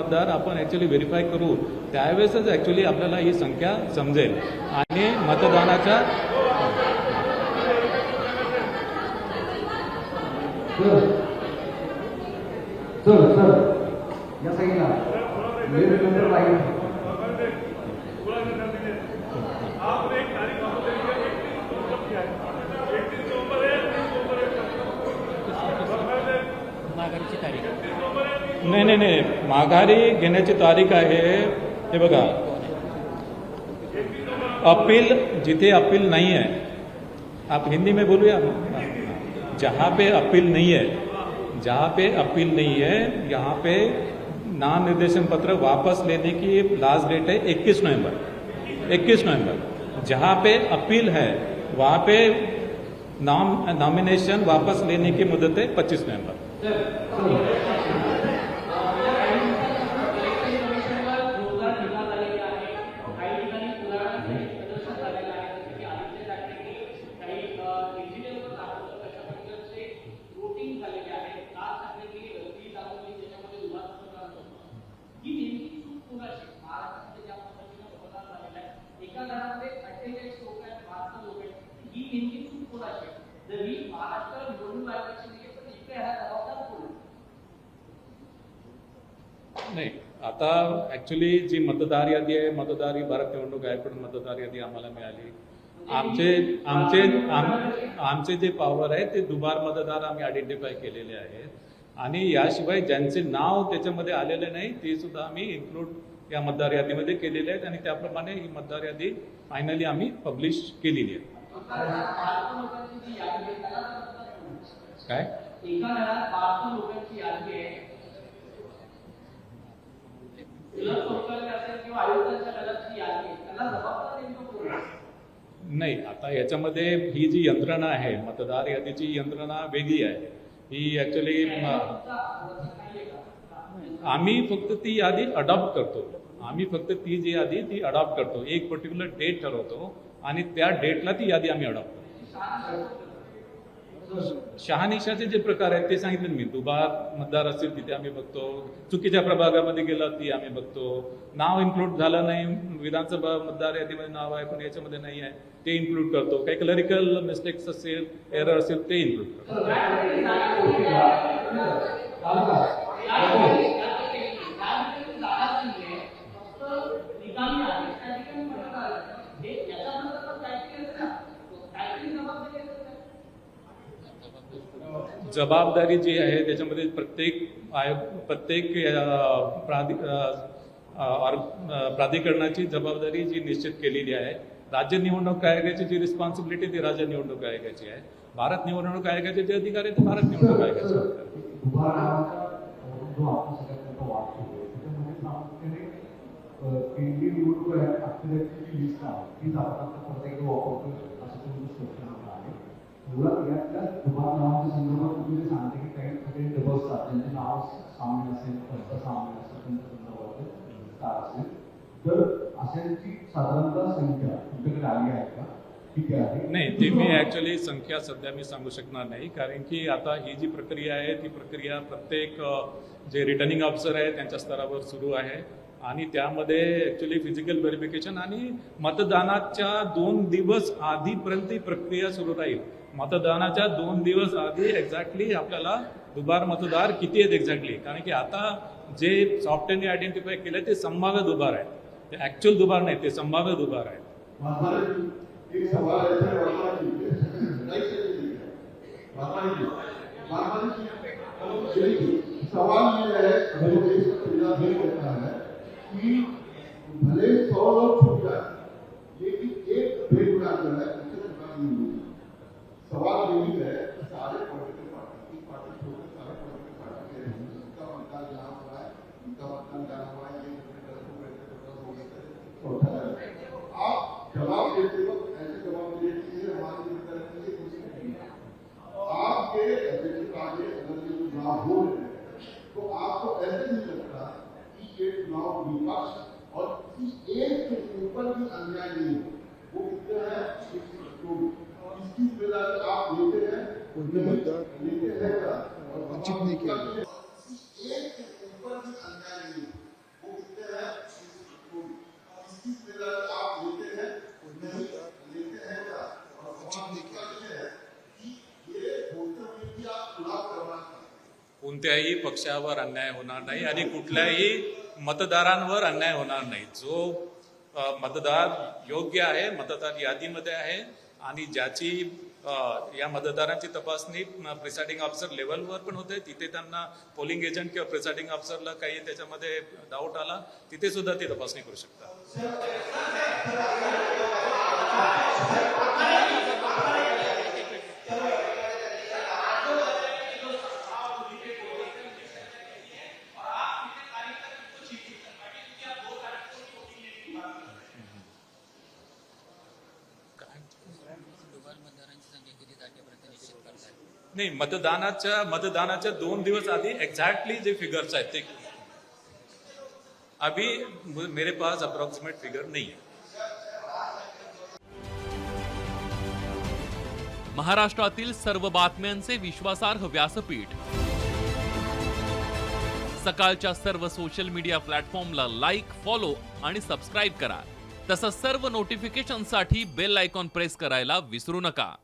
मतदार आपण actually verify करू. त्यावेळेसच ॲक्च्युली आपल्याला ही संख्या समजेल. आणि मतदानाच्या तारीख. नाही नाही नाही, माघारी घेण्याची तारीख आहे. हे बघा. अपील, जिथे अपील नहीं है आप हिंदी में बोलिए जहाँ पे अपील नहीं है, जहाँ पे अपील नहीं है, यहाँ पे नाम निर्देशन पत्र वापस लेने की लास्ट डेट है 21 नवंबर। 21 नवंबर। जहाँ पे अपील है, वहाँ पे नाम, नॉमिनेशन वापस लेने की मुदत है 25 नवंबर। नाही आता ॲक्च्युली जी मतदार यादी आहे मतदार ही भारत निवडणूक आयोगाकडून मतदार यादी आम्हाला मिळाली. आमचे आमचे आम आमचे जे पॉवर आहे ते दुबार मतदार आम्ही आयडेंटिफाय केलेले आहेत. आणि याशिवाय ज्यांचे नाव त्याच्यामध्ये आलेले नाही ते सुद्धा आम्ही इन्क्लूड या मतदार यादीमध्ये केलेले आहेत. आणि त्याप्रमाणे ही मतदार यादी फायनली आम्ही पब्लिश केलेली आहे. पाच लोकांची यादी आहे. आहे? काय एका घरात पाच लोकांची यादी आहे उलट सरकारची असेल किंवा आयुक्तांच्या घराची यादी आहे त्याला जबाबदार नेमकं कोण आहे? नाही आता याच्यामध्ये ही जी यंत्रणा आहे मतदार यादीची यंत्रणा वेगळी आहे. ही ॲक्च्युली का? आम्ही फक्त ती यादी अडॉप्ट करतो. आम्ही फक्त ती जी यादी ती अडॉप्ट करतो. एक पर्टिक्युलर डेट ठरवतो आणि त्या डेटला ती यादी आम्ही अडॉप्ट करतो. शहानिशाचे जे प्रकार आहेत ते सांगितले मी. दुबार मतदार असतील तिथे आम्ही बघतो. चुकीच्या प्रभागामध्ये गेला ती आम्ही बघतो. नाव इन्क्लूड झालं नाही. विधानसभा मतदार यादीमध्ये नाव आहे पण याच्यामध्ये नाही आहे ते इन्क्लूड करतो. काही क्लरिकल मिस्टेक्स असेल एरर असेल ते इन्क्लूड करतो निकामी आहे त्या ठिकाणी मतदार आहे. हे याच्याबद्दल पण काहीतरी असेल ना. काहीतरी जबाबदारी असेल ना. जबाबदारी जी आहे त्याच्यामध्ये प्रत्येक आयोग प्रत्येक प्राधि ऑर- प्राधिकरणाची जबाबदारी जी निश्चित केलेली आहे. राज्य निवडणूक आयोगाची जी रिस्पॉन्सिबिलिटी ती राज्य निवडणूक आयोगाची आहे. भारत निवडणूक आयोगाचे जे अधिकार आहे ते भारत निवडणूक आयोगाचे अधिकार नावाच्या संदर्भात तुम्ही जे सांगते की काही सगळे असतात. नाव असेल असेल त्यांच्या स्टार असेल. तर अशांची साधारणतः संख्या तुमच्याकडे आली आहे का? नाही ते मी ॲक्च्युली संख्या सध्या मी सांगू शकणार नाही. कारण की आता ही जी प्रक्रिया आहे ती प्रक्रिया प्रत्येक जे रिटर्निंग ऑफिसर आहे त्यांच्या स्तरावर सुरू आहे. आणि त्यामध्ये ॲक्च्युली फिजिकल व्हेरिफिकेशन आणि मतदानाच्या दोन दिवस आधीपर्यंत ही प्रक्रिया सुरू राहील. मतदानाच्या दोन दिवस आधी एक्झॅक्टली आपल्याला दुबार मतदार किती आहेत एक्झॅक्टली कारण की आता जे सॉफ्टवेअरने आयडेंटिफाय केलं ते संभाव्य दुबार आहे ते ॲक्च्युअल दुबार नाही ते संभाव्य दुबार आहे सवाल है ये है कि भले सौ लोग छूट जाए देते वक्त ऐसे जवाब दिए कि ये हमारी तरफ़ के कुछ नहीं आपके अध्यक्ष आगे अगर ये चुनाव हो रहे हैं। तो आपको ऐसे नहीं लगता कि ये चुनाव विपक्ष और किसी एक के ऊपर भी अन्याय नहीं हो वो कितने हैं इसकी ज़िम्मेदारी आप लेते हैं लेते हैं और वंचित नहीं किया। कोणत्याही पक्षावर अन्याय होणार नाही आणि कुठल्याही मतदारांवर अन्याय होणार नाही. जो मतदार योग्य आहे मतदार यादीमध्ये आहे आणि ज्याची या मतदारांची तपासणी प्रिसाइडिंग ऑफिसर लेवलवर पण होते तिथे त्यांना पोलिंग एजंट किंवा प्रिसाइडिंग ऑफिसरला काही त्याच्यामध्ये डाऊट आला तिथे सुद्धा ती तपासणी करू शकतात दुबार मतदारांची संख्या किती तारखेपर्यंत निश्चित करतात नाही मतदानाच्या मतदानाच्या दोन दिवस आधी एक्झॅक्टली जे फिगर्स आहेत ते अभी मेरे पास अप्रॉक्सिमेट फिगर नाही है महाराष्ट्रातील सर्व बातम्यांचे विश्वासार्ह व्यासपीठ. सकाळच्या सर्व सोशल मीडिया प्लॅटफॉर्मला लाईक फॉलो आणि सबस्क्राईब करा. तसंच सर्व नोटिफिकेशनसाठी बेल आयकॉन प्रेस करायला विसरू नका.